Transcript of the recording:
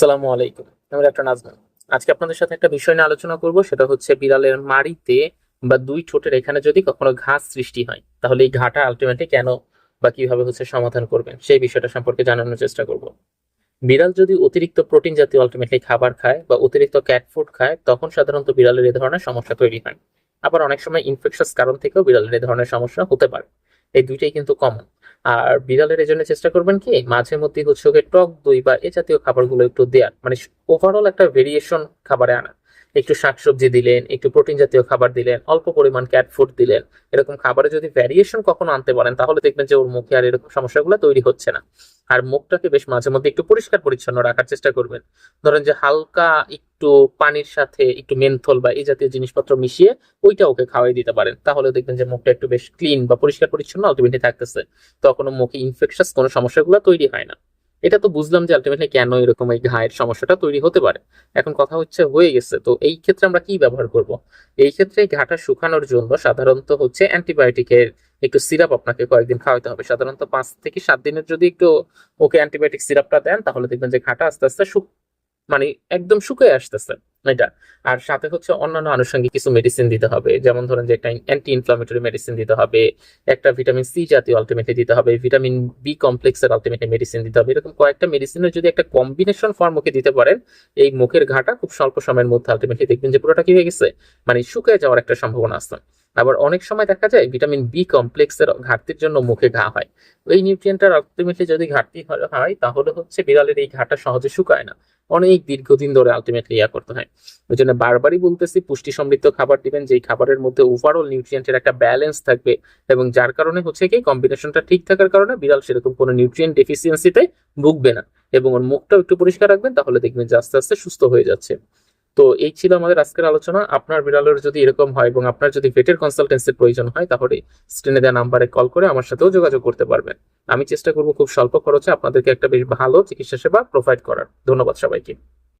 সালামু আলাইকুম। আমি ডাক্তার নাজমুল। আজকে আপনাদের সাথে একটা বিষয় নিয়ে আলোচনা করব, সেটা হচ্ছে বিড়ালের মাড়িতে বা দুই ঠোঁটের এখানে যদি কখনো ঘাস সৃষ্টি হয়, তাহলে এই ঘাটা আলটিমেটলি কেন বা কীভাবে হচ্ছে সমাধান করবেন, সেই বিষয়টা সম্পর্কে জানানোর চেষ্টা করব। বিড়াল যদি অতিরিক্ত প্রোটিন জাতীয় আলটিমেটলি খাবার খায় বা অতিরিক্ত ক্যাট ফুড খায়, তখন সাধারণত বিড়ালের এই ধরনের সমস্যা তৈরি হয়। আবার অনেক সময় ইনফেকশাস কারণ থেকেও বিড়ালের এই ধরনের সমস্যা হতে পারে। এই দুইটাই কিন্তু কমন আর বিড়ালের এই জন্য চেষ্টা করবেন কি, মাঝে মধ্যে হচ্ছে ওকে টক দই বা এ জাতীয় খাবারগুলো একটু দেওয়ার মানে ওভারঅল একটা ভেরিয়েশন খাবারে আনা। একটু শাকসবজি দিলেন, একটু প্রোটিন জাতীয় খাবার দিলেন, অল্প পরিমাণ ক্যাট ফুড দিলেন, এরকম খাবারে যদি ভ্যারিয়েশন কখনো আনতে পারেন, তাহলে দেখবেন যে ওর মুখে আর এরকম সমস্যাগুলো তৈরি হচ্ছে না। আর মুখটাকে বেশ মাঝে মধ্যে একটু পরিষ্কার পরিচ্ছন্ন রাখার চেষ্টা করবেন। ধরেন যে হালকা একটু পানির সাথে একটু মেন্থল বা এই জাতীয় জিনিসপত্র মিশিয়ে ওইটা ওকে খাওয়াই দিতে পারেন। তাহলে দেখবেন যে মুখটা একটু বেশ ক্লিন বা পরিষ্কার পরিচ্ছন্ন আলটিমেটলি থাকতেছে। তখন মুখে ইনফেকশাস কোনো সমস্যাগুলো তৈরি হয় না। এটা তো বুঝলাম যে আলটিমেটলি কেন এরকম এই ঘায়ের সমস্যাটা তৈরি হতে পারে। এখন কথা হচ্ছে হয়ে গেছে। তো এই ক্ষেত্রে আমরা কি ব্যবহার করব? এই ক্ষেত্রে ঘাটা শুকানোর জন্য সাধারণত হচ্ছে অ্যান্টিবায়োটিকের একটু সিরাপ আপনাকে কয়েকদিন খাওয়াতে হবে। সাধারণত পাঁচ থেকে সাত দিনের যদি একটু ওকে অ্যান্টিবায়োটিক সিরাপটা দেন, তাহলে দেখবেন যে ঘাটা আস্তে আস্তে মানে একদম শুকিয়ে আসতেছে এটা। আর সাথে হচ্ছে অন্যান্য আনুষঙ্গিক কিছু মেডিসিন দিতে হবে। যেমন ধরেন যে একটা অ্যান্টি ইনফ্লামেটরি মেডিসিন দিতে হবে, একটা ভিটামিন সি জাতীয় আলটিমেটলি দিতে হবে ভিটামিন বি কমপ্লেক্সের আলটিমেটলি মেডিসিন দিতে হবে। এরকম কয়েকটা মেডিসিনের যদি একটা কম্বিনেশন ফর্ম ওকে দিতে পারেন, এই মুখের ঘাটা খুব স্বল্প সময়ের মধ্যে আলটিমেটলি দেখবেন যে পুরোটা কি হয়ে গেছে। মানে শুকিয়ে যাওয়ার একটা সম্ভাবনা আছে। আবার অনেক সময় দেখা যায় ভিটামিন বি কমপ্লেক্সের ঘাটতির জন্য মুখে ঘা হয়। এই নিউট্রিয়েন্টটার আলটিমেটলি যদি ঘাটতি হয় তাহলে হচ্ছে বিড়ালের এই ঘাটা সহজে শুকায় না। অনেক দীর্ঘদিন ধরে আলটিমেটলি ইয়া করতে হয়। ওই জন্য বারবারই বলতেছি, পুষ্টি সমৃদ্ধ খাবার দিবেন, যেই খাবারের মধ্যে ওভারঅল নিউট্রিয়েন্টের একটা ব্যালেন্স থাকবে এবং যার কারণে হচ্ছে কি কম্বিনেশনটা ঠিক থাকার কারণে বিড়াল সেরকম কোনো নিউট্রিয়েন্ট ডেফিসিয়েন্সিতে ভুগবে না। এবং ওর মুখটাও একটু পরিষ্কার রাখবেন, তাহলে দেখবেন যে আস্তে আস্তে সুস্থ হয়ে যাচ্ছে। তো এই ছিল আমাদের আজকের আলোচনা। আপনার বিড়ালের যদি এরকম হয় এবং আপনার যদি ভেটের কনসালটেন্সির প্রয়োজন হয়, তাহলে স্ক্রিনে দেওয়া নাম্বারে কল করে আমার সাথেও যোগাযোগ করতে পারবেন। আমি চেষ্টা করব খুব স্বল্প খরচে আপনাদেরকে একটা বেশ ভালো চিকিৎসা সেবা প্রোভাইড করার। ধন্যবাদ সবাইকে।